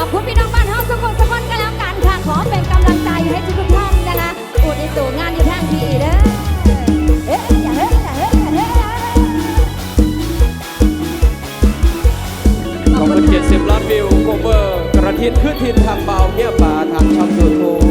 ขอบคุณพี่น้องบ้านเฮาทุกคนทุกคนก็แล้วกันค่ะ ขอเป็นกำลังใจให้ทุกๆท่านนะคะอุทิศสู่งานอยู่ทางพี่เด้อเอ๊ะอย่าเฮ้ยเฮ้ยเฮ่ยขอบคุณณค่ะเจ็ดสิบล้านวิวโคเวอร์กระทินขึ้นทินทางเบาเมียป่าทางช่องยูทูบ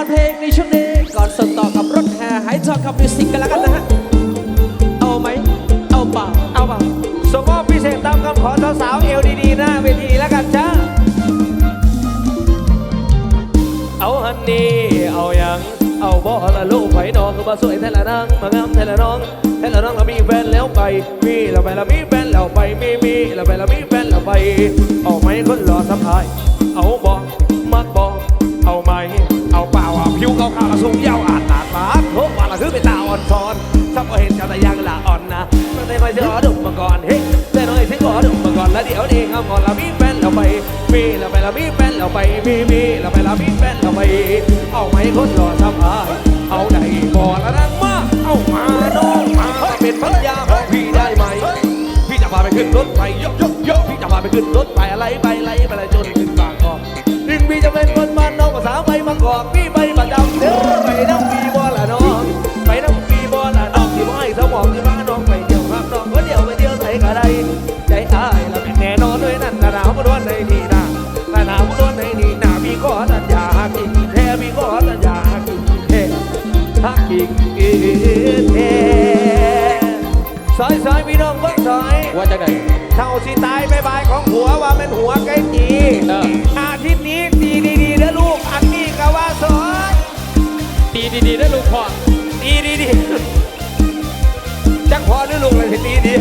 กับมิวสิกกันแล้วกันนะฮะ เอาไหม เอาเปล่าเอาเปล่าส่งมอบพิเศษตามคำขอสาวๆเอวดีๆหน้าเวทีแล้วกันจ้าเอาฮันนี่เอาอยังเอาบ่ละลูกไผ่นองก็มาสวยแท้ละนางมางามแท้ละน้องแท้ละน้องเรามีแฟนแล้วไป มีเราไปเรามีแฟนแล้วไปมีมีเราไปเรามีแฟนแล้วไป เอาไหมคนรอสัมภาย เอาบ่มักบ่เอาไหม อาเปล่าอะผิวขาวสูงยาวอาดอาดปาดโหว่าละคือเป็นตาอ่อนซ้อนสักพอเห็นเจ้าแต่ยังละอ่อนนะตั้งแต่ไม่เจอดุมมาก่อนเฮ้ยแต่น้อยถึงขอดุมมาก่อนแล้วเดี๋ยวนี้เอาก่อนเรามีแฟนแล้วไปมีเราไปเรามีแฟนเราไปมีมีเราไปเรามีแฟนเราไป เอาไหมคนรอสัมภาเอาได้บ่ละนั่งมาเอามาน้องมาเป็นพันยาของพี่ได้ไหมพี่จะพาไปขึ้นรถไปยกยกยกพี่จะพาไปขึ้นรถไปอะไรไปอะไรไปอะไรจน มากอกพี่ไปประจำเด้อไปน้ำปีบ่ละน้องไปน้ำปีบ่ละน้องที่บ่ให้สมองที่บ้านน้องไปเที่ยวครับน้องก็เที่ยวไปเที่ยวไหนก็ได้ใจอ้ายละเป็นแน่นอนด้วยนั่นหนาวบ่ร้อนในนี่นะหนาวบ่ร้อนในนี่นะพี่ขอสัญญากินแท้พี่ขอสัญญากินแท้ฮักกินแท้ซอยซอยพี่น้องเบิ่งซอยว่าจะไหนเท่าสิตายบายบายของหัวว่าเป็นหัวไก่จีเอออาทิ ดีดีๆได้ลูกพ่อดีดีดีจักพอหรือลูกเลยดีดี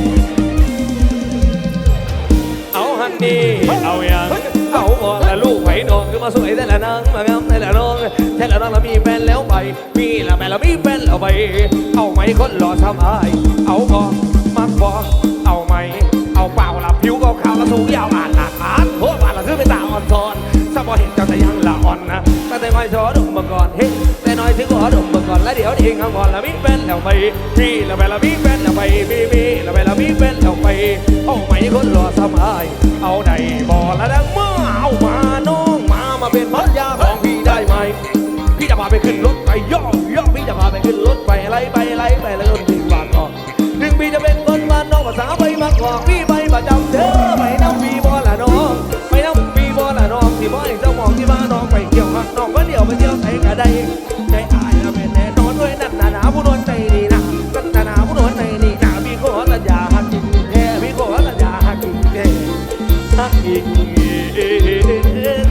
เอาฮันนี่เอาอย่างเอาบอกละลูกไผ่นองคือมาสวยแต่ละนางมางามแต่ละน้องแต่ละน้องเรามีแฟนแล้วไปมีละแม่เรามีแฟนแล้วไป เอาไหมคนรอทำอายเอาบอกมักบอกเอาไหมเอาเปล่าละผิวขาวๆละสูงยาวอ่านอ่านอ่านโหว่าละคือเป็นตาอ่อนทอนสะบอเห็นเจ้าแต่ยังละอ่อนนะตั้งแต่ไม่ชอดมมาก่อนเฮ้ยแต่น้อย ถึงขอดมมาก่อนแล้วเดี๋ยวเองเอาก่อนละมีแฟนแล้วไปมีละไปละมีแฟนแล้วไปมีมีละไปละมีแฟนแล้วไป เอาไหมคนรอสบาย เอาไหนบ่ละดังมาเอามาน้องมามาเป็นภรรยาของพี่ได้ไหมพี่จะพาไปขึ้นรถไปย่อย่อพี่จะพาไปขึ้นรถไปอะไรไปอะไรไปแล้ว หักจริง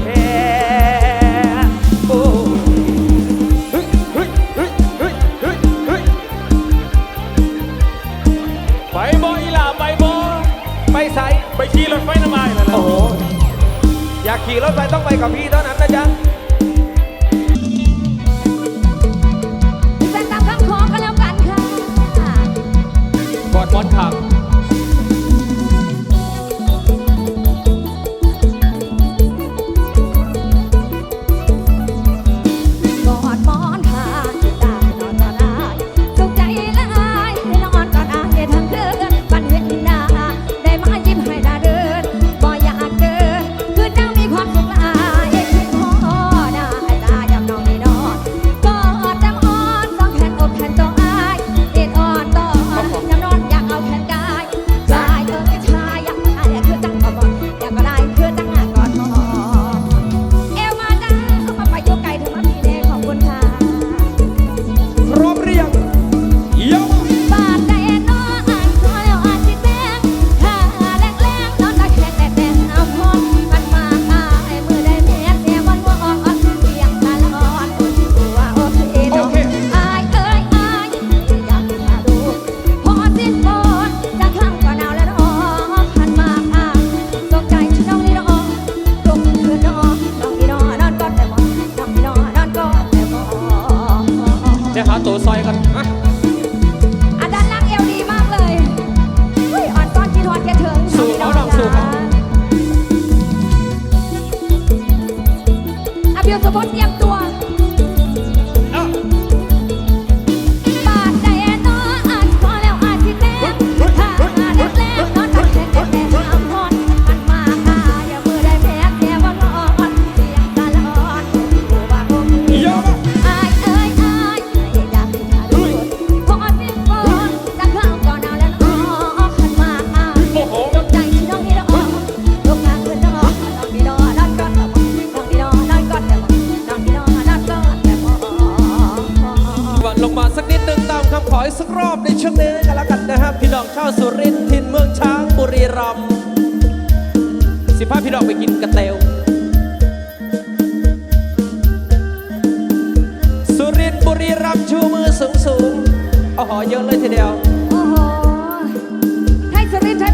แท้โอ้เฮ้ยเฮ้ยเฮ้ยเฮ้ยเฮ้ยเฮ้ยไปบ่อีหล่าไปบ่ไปใส่ไปขี่รถไฟน้ำไม้แล้วนะโอ้โหอยากขี่รถไฟต้องไปกับพี่เท่านั้นนะจ๊ะแฟนตามคำขอกันแล้วกันค่ะกอดหมอนขับ เยอะเลยทีเดียว โอ้โหไทยสรินไทย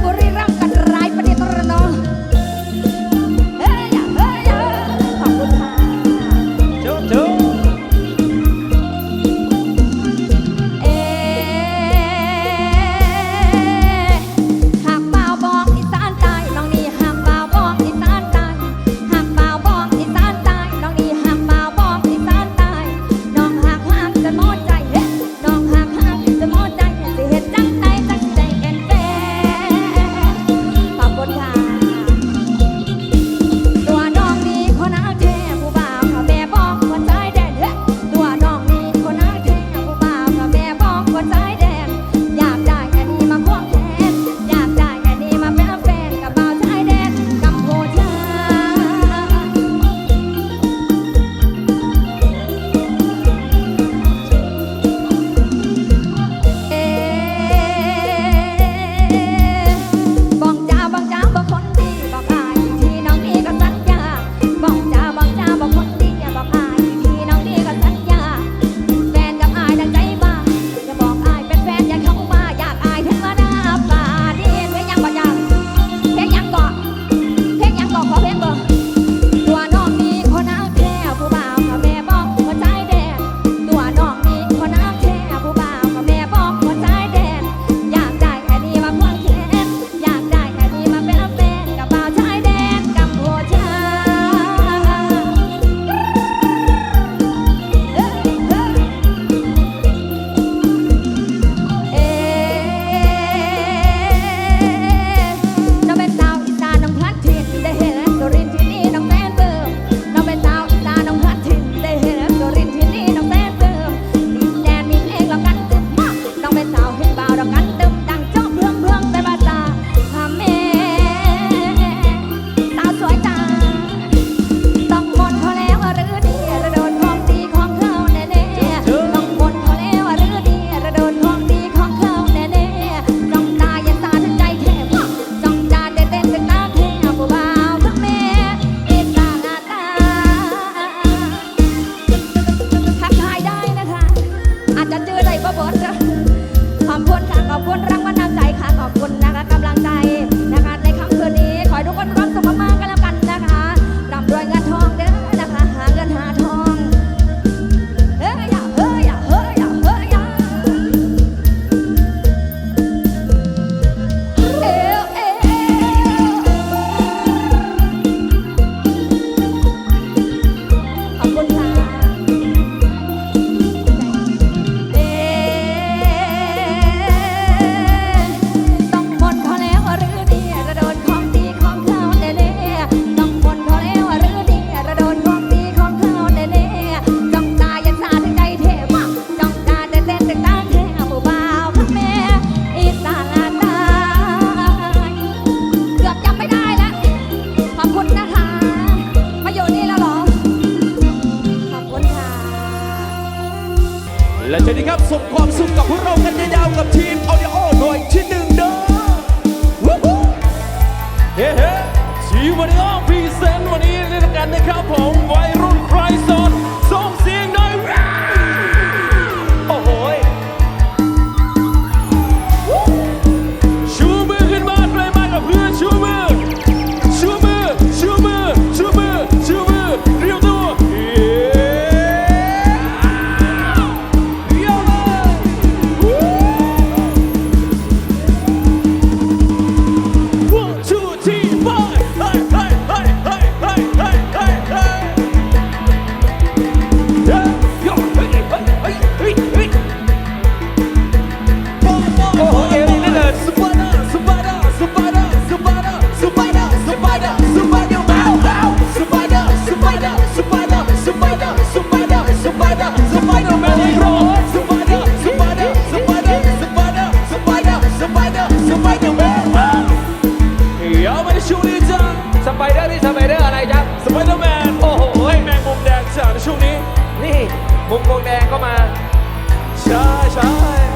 สวัสดีครับส่งความสุขกับพวกเรากัน มุมวงแดงก็มาใช่ใช่